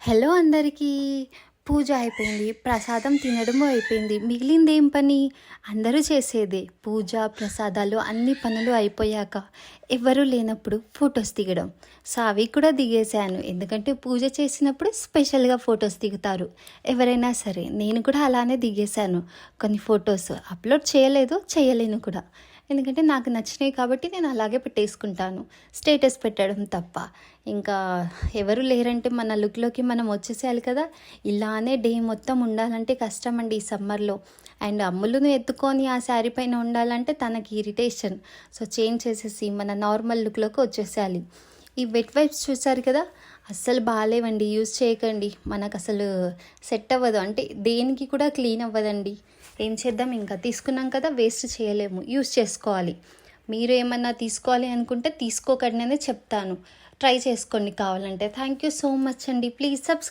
Hello అందరికీ. పూజ అయిపోయింది ప్రసాదం తినడము అయిపోయింది మిగిలింది ఏం పని? అందరూ చేసేదే. పూజ ప్రసాదాలు అన్ని పనులు అయిపోయాక ఎవరు లేనప్పుడు ఫొటోస్ దిగడం. సావి కూడా దిగేశాను ఎందుకంటే పూజ చేసినప్పుడు స్పెషల్గా ఫొటోస్ దిగుతారు. ఎవరైనా సరే నేను కూడా అలానే దిగేశాను. కొన్ని ఫొటోస్ అప్లోడ్ చేయలేదు చేయలేను కూడా. ఎందుకంటే నాకు నచ్చినాయి కాబట్టి నేను అలాగే పెట్టేసుకుంటాను. స్టేటస్ పెట్టడం తప్ప. ఇంకా ఎవరు లేరంటే మన లుక్లోకి మనం వచ్చేసేయాలి కదా. ఇలానే డే మొత్తం ఉండాలంటే కష్టం అండి ఈ సమ్మర్లో. అండ్ అమ్ములను ఎత్తుకొని ఆ శారీ పైన ఉండాలంటే తనకి ఇరిటేషన్. సో చేంజ్ చేసేసి మన నార్మల్ లుక్లోకి వచ్చేసేయాలి. ఈ వెట్ వైప్స్ చూసారు కదా? అస్సలు బాగాలేవండి యూజ్ చేయకండి. మనకు అసలు సెట్ అవ్వదు. అంటే దేనికి కూడా క్లీన్ అవ్వదండి. ఏం చేద్దాం? ఇంకా తీసుకున్నాం కదా వేస్ట్ చేయలేము. యూజ్ చేసుకోవాలి. మీరు ఏమన్నా తీసుకోవాలి అనుకుంటే తీసుకోకండి అనేది చెప్తాను. ట్రై చేసుకోండి కావాలంటే. థ్యాంక్ యూ సో మచ్ అండి. Please subscribe